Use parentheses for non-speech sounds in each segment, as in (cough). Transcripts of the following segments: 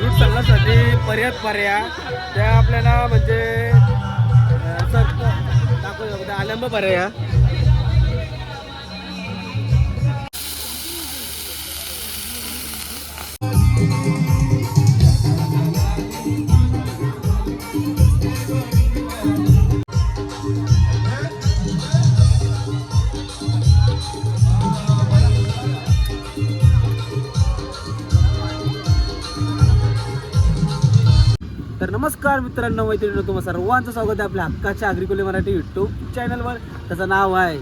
Route चालण्यासाठी पर्याय पर्याय. त्या आपल्याला म्हणजे अं, दाखव आलंब पर्याय. नमस्कार मित्रांनो मैत्रिणी तुम्हा सर्वांचं स्वागत आहे आपल्या हक्काच्या अग्रिकोली मराठी युट्यूब चॅनलवर त्याचं नाव आहे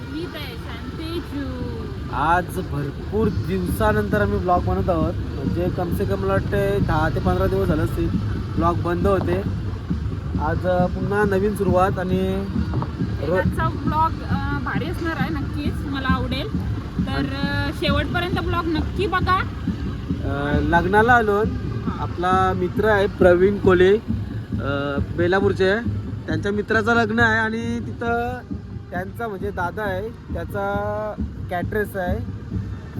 आज भरपूर दिवसानंतर आम्ही ब्लॉग बनवत आहोत. म्हणजे कम से कम मला वाटते दहा ते पंधरा दिवस झालं असतील ब्लॉग बंद होते. आज पुन्हा नवीन सुरुवात आणि ब्लॉग भारी असणार आहे नक्कीच. मला आवडेल. तर शेवटपर्यंत ब्लॉग नक्की बघा. लग्नाला आलो. आपला मित्र आहे प्रवीण कोले. बेलापूरचे त्यांच्या मित्राचं लग्न आहे आणि तिथं त्यांचा म्हणजे दादा आहे त्याचा कॅटरेस आहे.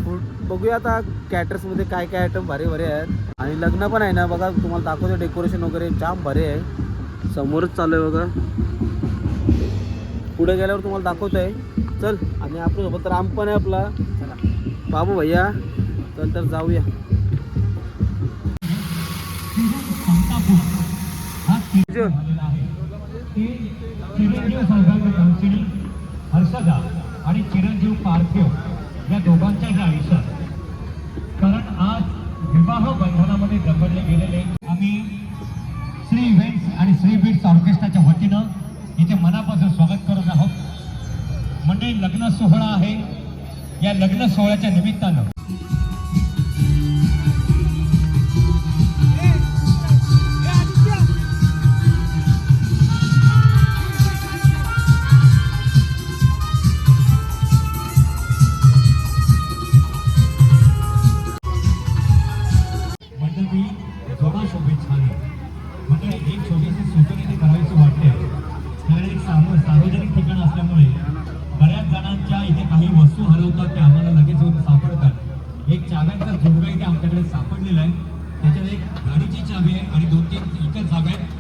फूड बघूया आता कॅटरेसमध्ये काय काय आयटम भारी भारी आहेत. आणि लग्न पण आहे ना बघा तुम्हाला दाखवतो डेकोरेशन वगैरे जाम भारी आहे. समोरच चालू आहे बघा. पुढे गेल्यावर तुम्हाला दाखवत आहे चल आणि आपल्यासोबत राम पण आहे आपला. बाबू भैया चल तर जाऊया. चिरंजीव सौभाग्य हर्षदा आणि चिरंजीव पार्थिव या दोघांच्याही आयुष्यात कारण आज विवाह बंधनामध्ये दबडले गेलेले आम्ही श्री इव्हेंट्स आणि श्री बीट्स ऑर्केस्ट्राच्या वतीनं इथे मनापासून स्वागत करत आहोत. म्हणजे लग्न सोहळा आहे. या लग्न सोहळ्याच्या निमित्तानं होतात त्या आम्हाला लगेच होऊन सापडतात. एक चाव्यांचा जोडगा इथे आमच्याकडे सापडलेला आहे. त्याच्यात एक गाडीची चावी आहे आणि दोन तीन इतर जागा आहेत.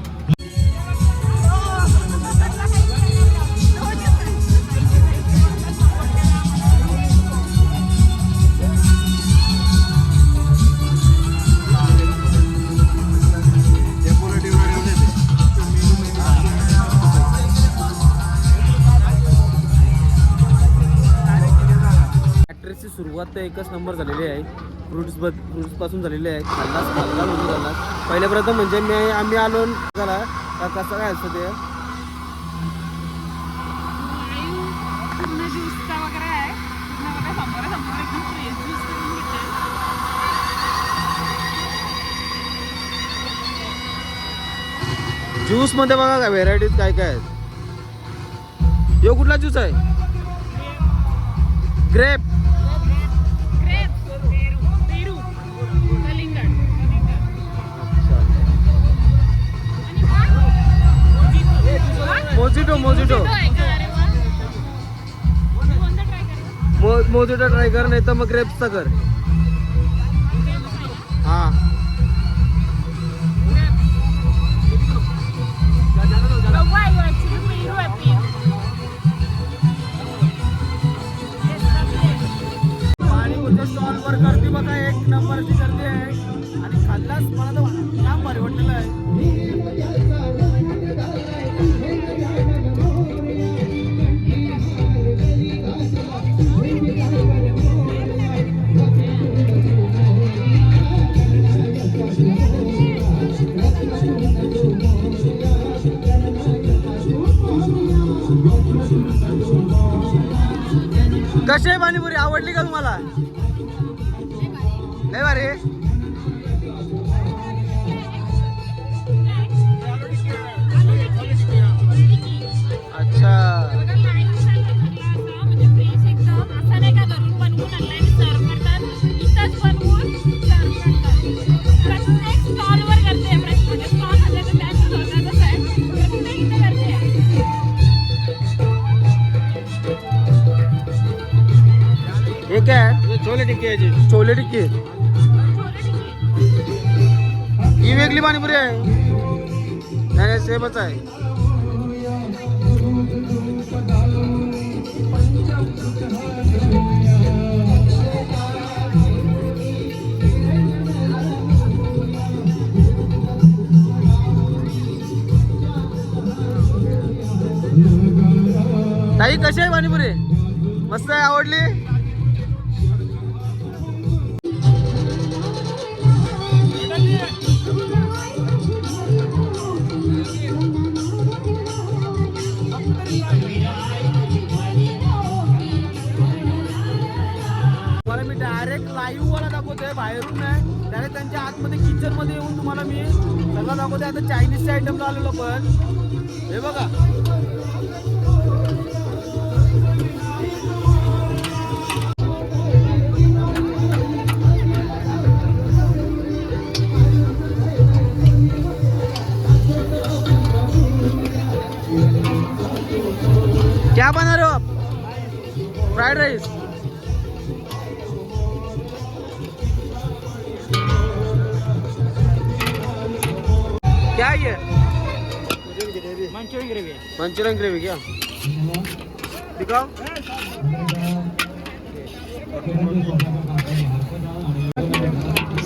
तर एकच नंबर झालेले आहे. फ्रुट्स ब फ्रुट्सपासून झालेले आहे. खाल्लाच खाल्ला म्हणजे झाला पहिल्या प्रथम म्हणजे मी आम्ही आलो झाला. का कसं काय असतं ते? ज्यूस करून ज्यूसमध्ये बघा काय व्हेरायटीज काय काय आहेत. यो कुठला ज्यूस आहे? ग्रेप मोदीचा ट्राय कर नाही तर मग ग्रेप्सचा कर. हा. पाणीपुरीच्या स्टॉलवर गर्दी बघा एक नंबरची गर्दी आहे. आणि खाल्लाच मला तर काम भारी वाटलेलं आहे. कशी आहे पाणीपुरी? आवडली का तुम्हाला? नाही भारी. छोले टिक्के याची छोले टिक्की. नकली पाणीपुरी आहे. नाही नाही सेमच आहे. ताई कशी आहे पाणीपुरी? मस्त आहे आवडली? डायरेक्ट लाईव्ह वाला दाखवतोय बाहेरून नाही डायरेक्ट त्यांच्या आतमध्ये किचनमध्ये येऊन तुम्हाला मी सगळं दाखवतोय. आता चायनीजच्या आयटमला आलेलो पण. हे बघा. क्या बना रहे हो आप? फ्राइड राइस क्या है ये? मंचूरियन ग्रेवी मंचूरियन ग्रेवी क्या? दिखाओ।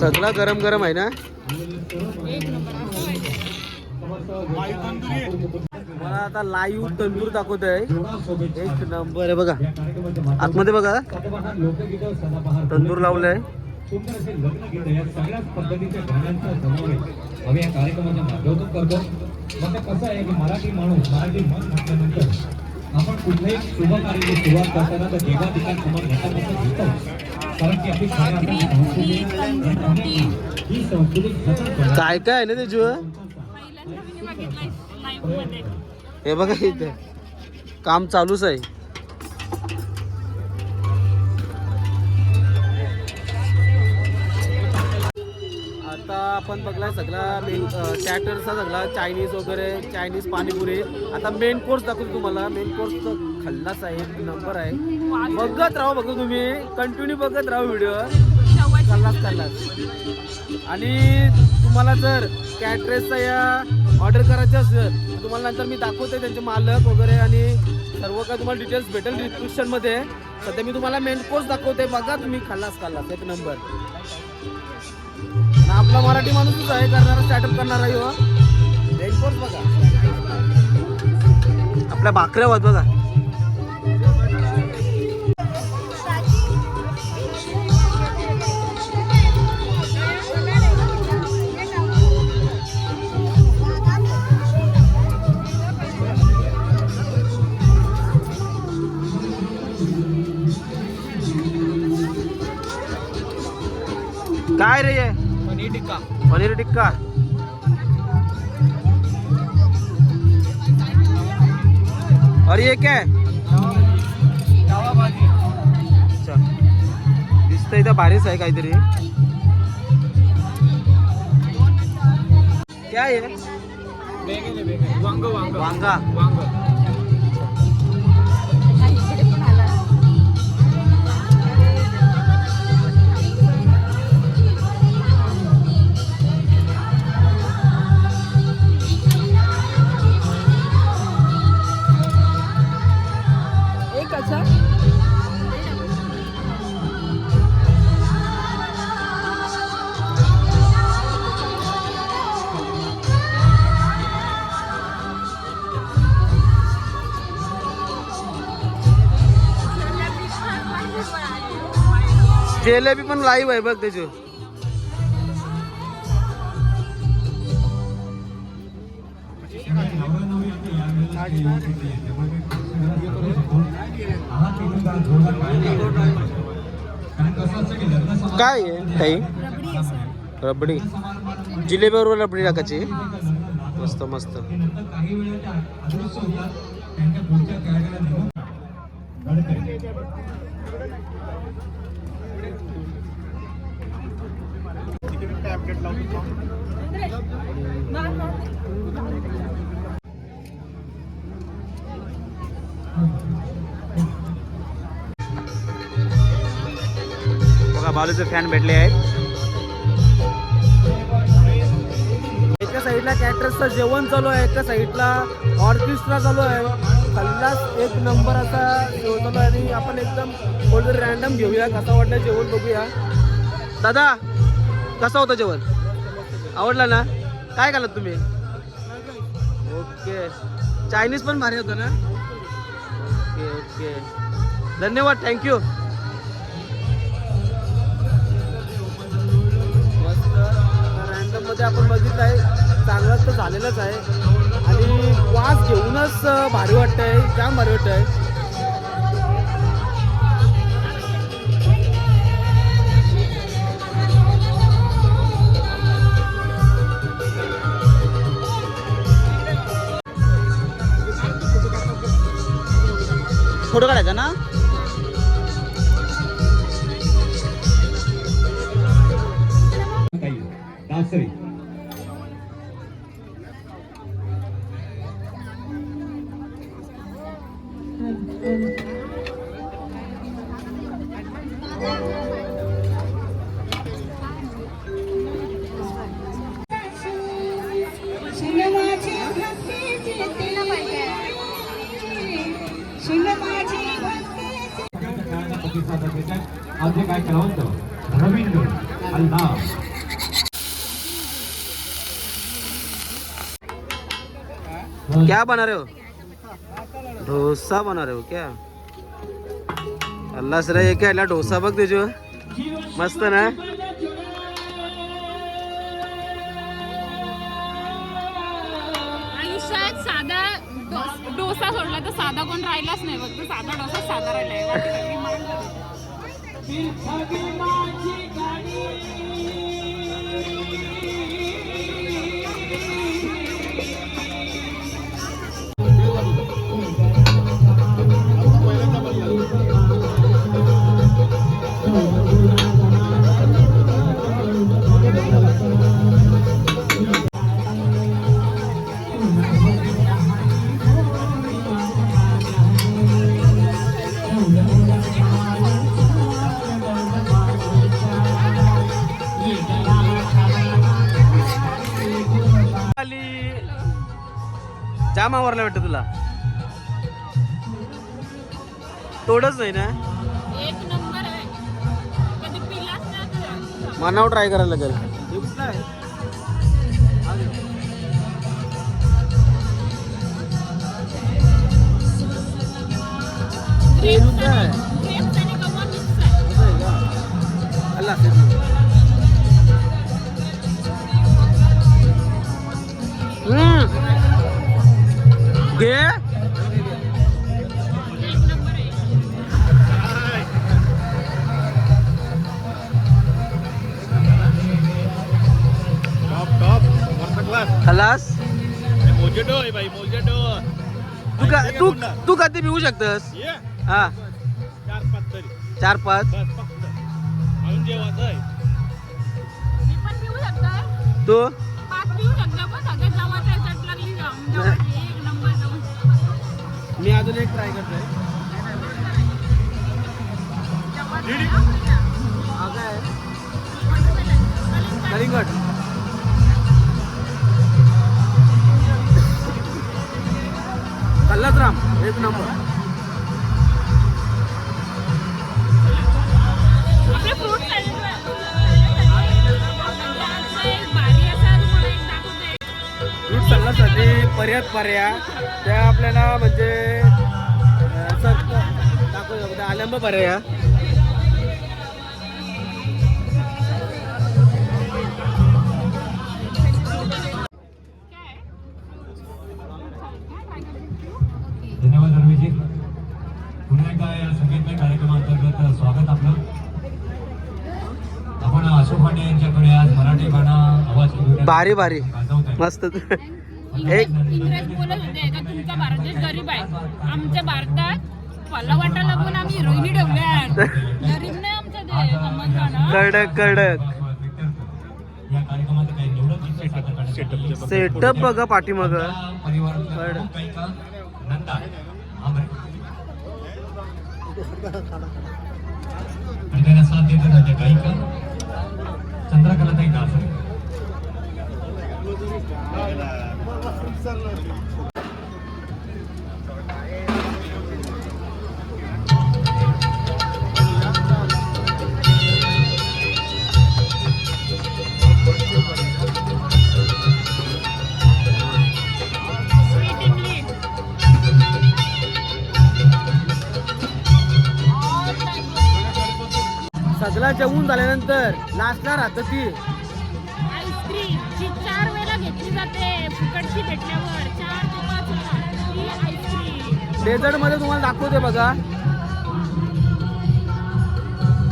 सगळा गरम गरम आहे ना? मला आता लाईव्ह तंदूर दाखवतोय. एक नंबर आहे बघा. आतमध्ये बघा. तंदूर लावलंय. सुंदर असे लग्न गीत या सगळ्याच पद्धतीच्या गाण्यांचा समावेश आम्ही या कार्यक्रमाच्या माध्यमातून करतो. मग ते कसं आहे की मराठी माणूस मराठी मन म्हटल्यानंतर आपण कुठल्याही शुभ कार्याची सुरुवात करताना तर देवा ठिकाण समोर घटापासून घेतो कारण की आपली संस्कृती ही संस्कृती काय काय आहे ना मध्ये. हे बघा इथे. काम चालूच आहे. आता आपण बघला सगळा मेन स्टॅटरचा सगळा चायनीज वगैरे चायनीज पाणीपुरी. आता मेन कोर्स दाखवतो तुम्हाला. मेन कोर्स खाल्लाच आहे नंबर आहे. बघत राहा हो, बघा तुम्ही. कंटिन्यू बघत राहा हो व्हिडिओ शेवटची खाल्लाच खाल्लाच. आणि तुम्हाला जर कॅटरेसचा या ऑर्डर करायचं असेल तर तुम्हाला नंतर मी दाखवते त्यांचे मालक वगैरे आणि सर्व काय तुम्हाला डिटेल्स भेटेल डिस्क्रिप्शनमध्ये सध्या मी तुम्हाला मेन कोर्स दाखवते. बघा तुम्ही खाल्लाच खाल्लाच. एक नंबर आपला मराठी माणूसच आहे करणारा स्टार्टअप करणारा हो मेन बघा. आपल्या भाकऱ्या होत बघा. काय रे हे? पनीर टिक्का। और ये क्या है? अच्छा। दिसतंय इथं भारीच आहे काहीतरी. क्या आहे? वांग. वांग. वांगा. जिलेबी पण लाईव्ह आहे बघ त्याची काय आहे ताई? रबडी. जिलेबीवर रबडी टाकायची मस्त मस्त. काही ब्रेड अदृश्य बघा बालूचे फॅन भेटले आहेत. साईडला कॅटरसचं जेवण चालू आहे एका साईडला ऑर्केस्ट्रा चालू आहे. सल्लाच एक नंबर असा जेवण चालू आहे. आणि आपण एकदम कोणतरी रॅन्डम घेऊया कसं वाटलं जेवण बघूया. दादा कसा होता जेवण? आवडलं ना? काय घालत तुम्ही? ओके. चायनीज पण भारी होतं ना? Okay okay. धन्यवाद थँक्यू मस्त. रँडम आपण बघितलं आहे चांगलाच तर झालेलंच आहे. आणि वास घेऊनच भारी भारी वाटतंय. जाम भारी वाटतंय. फोटो काढायचा ना? आमचे काय कलावंत रवींद्र अल्ला क्या बना रहे हो? डोसा बना रहे हो क्या? अल्लाह सर हे काय डोसा बघ त्याच्यावर मस्त ना? मान- आली जाम आवरला वाटतं तुला. तोडच नाही ना. मनावर ट्राय करायला लागेल. अल्ला घे एक नंबर आहे टॉप टॉप वरचा क्लास खलास तू का तू तू कधी पिऊ शकतस? ये. हा. चार पाच तरी. चार मी अजून एक ट्राय करतोय. हा काय कलिंगड. कल्लाच राम एक नंबर. फ्रूट सल्लासाठी पर्यात पर्या म्हणजे असं दाखवू आलंब काय धन्यवाद रवीजी पुन्हा एकदा या संगीतमय कार्यक्रमांतर्गत स्वागत आपलं. आपण अशोक पांडे यांच्याकडे आज मराठी गाणं आवाज घेऊन भारी भारी. गाजवत आहे. मस्त. एक इंग्रज बोलत होते का तुमचा भारत देश गरीब आहे. आमच्या भारतात फला वाटायला पण आम्ही हिरोईनी ठेवल्या गरीब नाही आमचा देश समजला. ना कडक कडक. या कार्यक्रमाचं काही निवडक. सेटअप बघा पाठीमाग. आपल्या परिवारातल्या कळलं. प्रमुख गायिका नंदा आंबरे आणि त्यांना साथ देत होत्या गायिका चंद्रकलाताई दासरे. सगळा जेवून झाल्यानंतर लास्टला राहतं ती. आईस्क्रीम डेझर्टमध्ये तुम्हाला दाखवते बघा.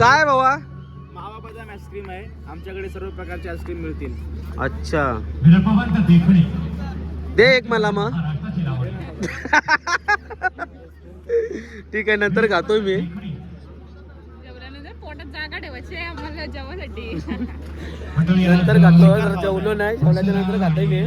काय बाबा मावा बदाम आईस्क्रीम आहे. आमच्याकडे सर्व प्रकारचे आईस्क्रीम मिळतील. अच्छा. दे एक मला मग. ठीक आहे नंतर खातोय मी. नंतर खातो जर जेवलो नाही जेवल्याच्या नंतर खातोय मी.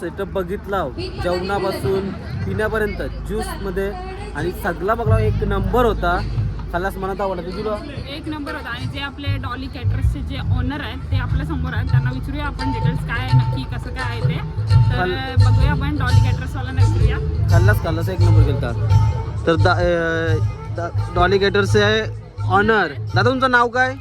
सेटअप बघितला. जेवणापासून पिण्यापर्यंत ज्यूसमध्ये आणि सगळा बघला एक नंबर होता. खलास मनात आवडला तुला एक नंबर होता. आणि जे आपले डॉली कॅटरर्सचे जे ओनर आहेत ते आपल्यासमोर आहेत. त्यांना विचारूया आपण डिटेल्स काय आहे नक्की कसं काय आहे ते. तर बघूया आपण डॉली कॅटरर्सवाल्यांना विचारूया. खल्लास खल्लास एक नंबर केलता. तर डॉली गेटर्सचे ऑनर दादा तुमचं नाव काय?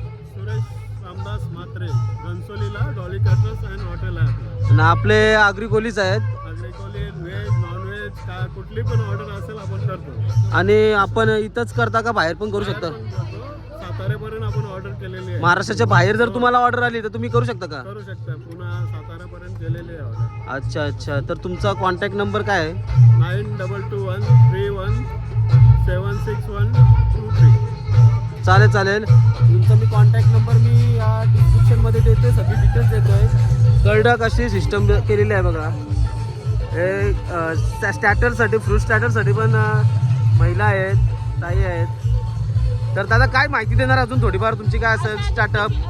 आणि आपले आगरी कोलीच आहेत. व्हेज नॉनव्हेज कुठली पण ऑर्डर असेल आपण करतो. आणि आपण इथंच करता का बाहेर पण करू शकता? आपण करतो. साताऱ्यापर्यंत आपण ऑर्डर केलेली आहे. महाराष्ट्राच्या बाहेर जर तुम्हाला ऑर्डर आली तर तुम्ही करू शकता का? करू शकता. पुन्हा साताऱ्यापर्यंत केलेली आहे ऑर्डर अच्छा अच्छा. तर तुमचा कॉन्टॅक्ट नंबर काय आहे? Nine double two one three one seven six one चालेल चालेल. तुमचा मी कॉन्टॅक्ट नंबर मी या डिस्क्रिप्शनमध्ये देतोय सगळी डिटेल्स देतोय. कर्डक अशी सिस्टम केलेली आहे बघा. हे स्टॅटरसाठी फ्रूट स्टॅटरसाठी पण महिला आहेत ताई आहेत. तर दादा काय माहिती देणार अजून थोडीफार तुमची काय असेल स्टार्टअप आहे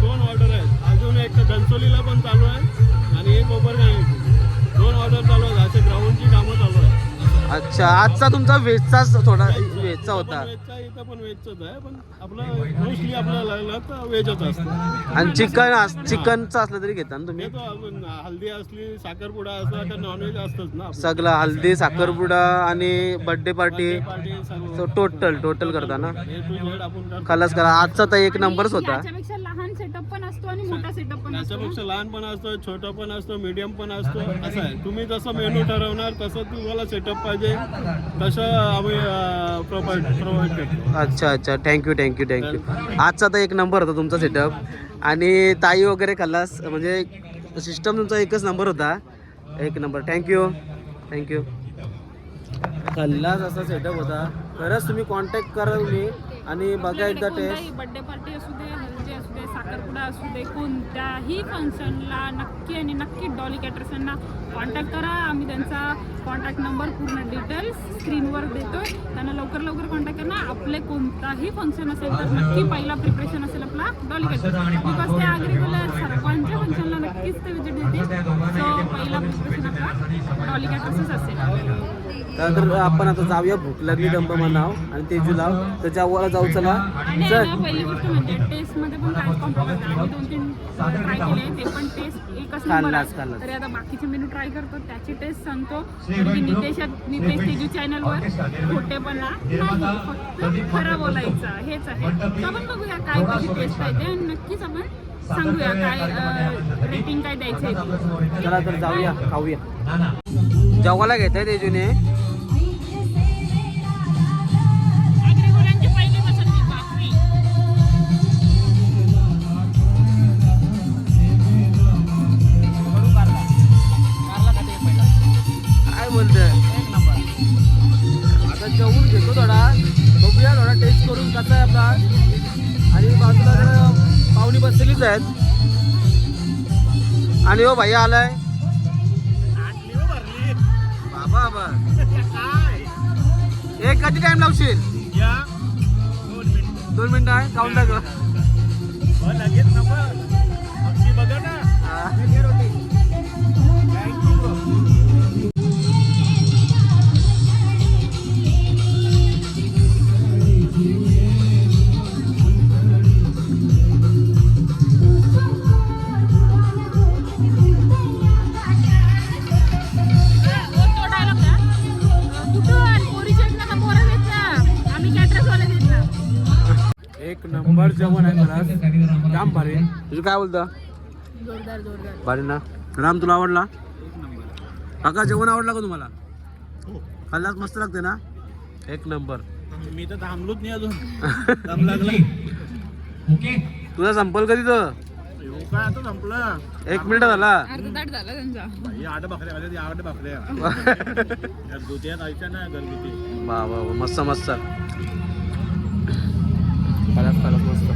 दोन ऑर्डर आहेत अजून एक घनसोलीला पण चालू आहे आणि एक ओपरगाव दोन ऑर्डर चालू आहेत. असे ग्राउंडची कामं चालू आहेत. अच्छा आजचा तुमचा व्हेजचाच थोडा व्हेजचा होता. वेजचा इथं पण वेजच आहे पण आपलं मोस्टली आपल्याला लागलं तर वेजच असतं. आणि चिकन चिकनचं असलं तरी घेता ना तुम्ही? येतो आपण हल्दी असली साखरपुडा असला तर नॉनव्हेज असतंच ना आपलं. सगळं हल्दी साखरपुडा आणि बर्थडे पार्टी पार्टी सर्व. टोटल टोटल करता ना? आपण करतो. खलास करा. आजचा तर एक नंबरच होता. याच्यापेक्षा लहान सेटअप पण असतो आणि मोठा सेटअप त्याच्यापेक्षा लहान पण असतो छोटं पण असतो मीडियम पण असतो. असं आहे. तुम्ही जसं मेनू ठरवणार तसं तुम्हाला सेटअप पाहिजे. तसं आम्ही प्रोव्हाइड प्रोव्हाइड करतो. अच्छा अच्छा. थँक्यू थँक्यू थँक्यू आजचा तर एक नंबर होता तुमचा सेटअप आणि ताई वगैरे खल्लास म्हणजे सिस्टम तुमचा एकच नंबर होता. एक नंबर थँक्यू थँक्यू खल्लास असा सेटअप होता. खरंच तुम्ही कॉन्टॅक्ट करा तुम्ही आणि बघा एकदा टेस्ट बर्थडे पार्टी असू दे हल्दी असू दे साखरपुडा असू दे कोणत्याही फंक्शनला नक्की आणि नक्की डॉली कॅटरर्सांना कॉन्टॅक्ट करा. आम्ही त्यांचा कॉन्टॅक्ट नंबर पूर्ण डिटेल्स स्क्रीनवर देतोय. त्यांना लवकर लवकर कॉन्टॅक्ट करा. आपले कोणताही फंक्शन असेल तर नक्की पहिला प्रिपरेशन असेल आपला डॉली कॅटर बिकॉज ते आग्रिकोला सर्वांच्या फंक्शनला नक्कीच ते विजिट देते सो पहिला प्रिपरेशन आपला डॉली कॅटर्सच असेल. तर आपण आता जाऊया भूक लागली दंब म्हणाव आणि तेजूला तर जाऊला जाऊ चला. चल. पहिली गोष्ट म्हणजे टेस्टमध्ये पण काहीच कॉम्प्रोमाइज नाही आम्ही दोन तीन ट्राय केले. ते पण टेस्ट एकच नंबर. तरी आता बाकीचे मेनू ट्राय करतो. त्याची टेस्ट सांगतो. की नितेश नितेश तेजू चॅनलवर खोटेपणा नाही फक्त खरं बोलायचं हेच आहे. आपण बघूया काय कशी टेस्ट आहे ते आणि नक्कीच आपण सांगूया काय रेटिंग काय द्यायचं आहे ते. चला तर जाऊया खाऊया. जेवायला घेत आहे. काय बोलतोय? आता जेवून घेतो थोडा. बघूया थोडा टेस्ट करून कसा आहे आपला. आणि बाजूला पाहुणी बसलेलीच आहेत. आणि हो भाई आलाय. बाबा बाबा. ए कधी टाइम लावशील? दोन मिनिटं आहे. काउंट टाक. लगेच नको. बघा ना. एक नंबर जेवण आहे खरंच. जाम भारी. तुझं काय बोलतं? जोरदार जोरदार. भारी ना? राम तुला आवडला? काका जेवण आवडला का तुम्हाला? खाल्लास मस्त लागते ना? एक नंबर. मी तर थांबलोच नाही अजून. (laughs) दम लागला. ओके. तुझा संपल कधी तर येऊ काय आता संपलं. एक मिनिट झाला. (laughs) वा, मस्त मस्त. खलास मस्त.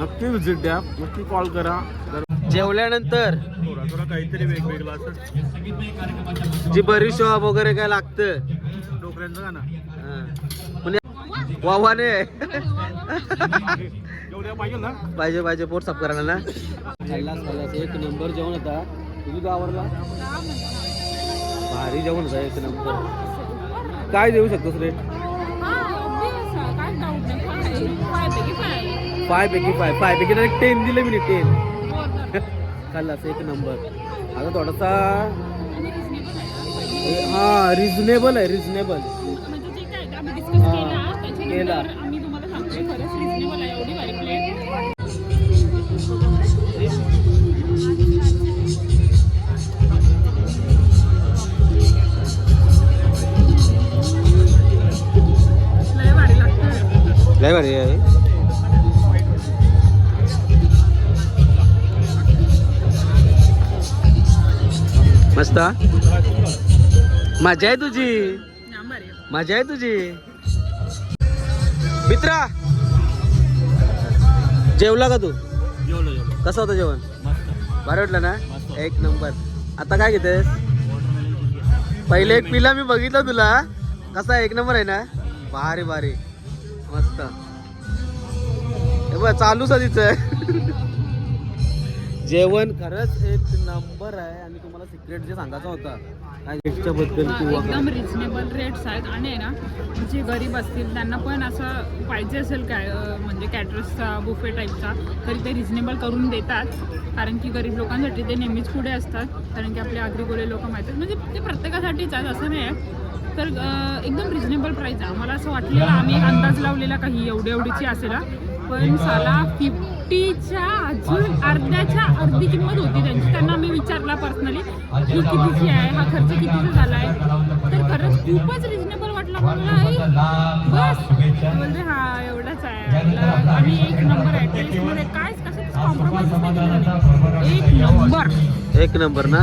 नक्की विजिट द्या नक्की कॉल करा. जेवल्यानंतर थोडा थोडा काहीतरी वेगवेगळं असं. जी बरी शॉप वगैरे काय लागतं. डोकऱ्यांचं का ना वावाने पाहिजे पाहिजे पोट साफ करायला ना. एक नंबर जेवण होता. तुझी आवडला भारी जेवण होता एक नंबर काय देऊ शकतोस रे फाय पैकी फाय फाय पैकी डायरेक्ट टेन दिले मी टेन. (laughs) खाल्लास एक नंबर आता थोडासा. हा रिझनेबल आहे रिझनेबल म्हणजे हा, केलं, लय भारी आहे. मस्त? मजा आहे तुझी. मजा आहे तुझी. मित्रा. जेवला का तू? कसं होतं जेवण? मस्त. बरं वाटलं ना. एक नंबर. आता काय घेतेस? पहिले एक पिला मी बघितलं तुला. कसा एक नंबर आहे ना? भारी भारी. मस्त. हे बघ आहे जेवण खरंच एक नंबर आहे आणि तुम्हाला सिक्रेट जे सांगायचं होता काय बद्दल किंवा एकदम रिझनेबल रेट्स आहेत आणि आहे ना जे गरीब असतील त्यांना पण असं पाहिजे असेल काय अं, म्हणजे कॅटरसचा बुफे टाईपचा तरी ते रिझनेबल करून देतात. कारण की गरीब लोकांसाठी ते नेहमीच पुढे असतात. कारण की आपले आग्रिकोले लोक माहीत आहेत. म्हणजे ते प्रत्येकासाठीच आहेत असं नाही आहे. तर एकदम रिझनेबल प्राईस आहे. आम्हाला असं वाटलेलं आम्ही अंदाज लावलेला काही एवढी एवढीची असेल. पण साला फिफ्टीच्या अजून अर्ध्याच्या अर्धी किंमत होती त्यांची. त्यांना आम्ही विचारला पर्सनली ही कितीची आहे? हा खर्च कितीचा झाला आहे तर खरंच खूपच रिजनेबल वाटला. मला "अरे, बस. बोलते हा एवढाच आहे. आणि एक नंबर आहे टेस्टमध्ये काय कसं कॉम्प्रोमाइज एक नंबर एक नंबर ना?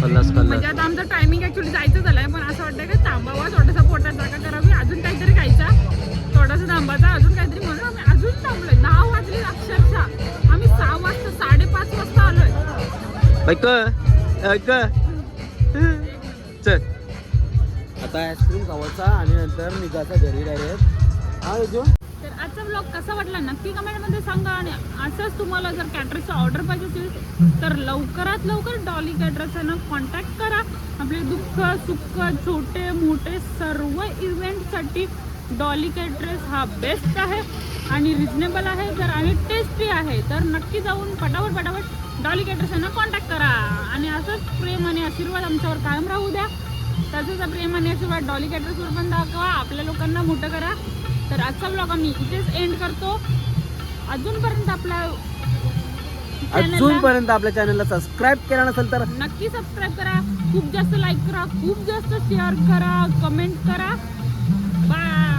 खल्लास म्हणजे खल्लास आता आमचं टायमिंग ऍक्च्युली जायचं झालंय पण असं वाटतं की थांबावा थोडासा पोटात जागा करावी अजून काहीतरी खायचा. थोडासा थांबायचा अजून काहीतरी म्हणून आम्ही अजून थांबलोय. दहा वाजले अक्षरशः. आम्ही सहा वाजता साडेपाच वाजता आलोय. ऐक ऐक. चल. आता आईस्क्रीम खावायचा आणि नंतर निघायचा घरी डायरेक्ट हा अजून तर आजचा ब्लॉग कसा वाटला नक्की कमेंटमध्ये सांगा आणि असंच तुम्हाला जर कॅटरसचं ऑर्डर पाहिजे असेल तर लवकरात लवकर डॉली कॅटरर्सना कॉन्टॅक्ट करा. आपले दुःख सुख छोटे मोठे सर्व इव्हेंटसाठी डॉली कॅटरेस हा बेस्ट आहे आणि रिजनेबल आहे. जर आणि टेस्टी आहे तर नक्की जाऊन पटापट पटापट डॉली यांना कॉन्टॅक्ट करा. आणि असंच प्रेम आणि आशीर्वाद आमच्यावर कायम राहू द्या. तसंच प्रेम आणि आशीर्वाद डॉली कॅटरर्सवर पण दाखवा. आपल्या लोकांना मोठं करा. तर आजचा ब्लॉग आम्ही इथेच एंड करतो. अजूनपर्यंत आपल्या channel ला अजूनपर्यंत आपल्या चॅनलला सबस्क्राईब केला नसेल तर नक्की सबस्क्राईब करा. खूप जास्त लाईक करा खूप जास्त शेअर करा कमेंट करा. बाय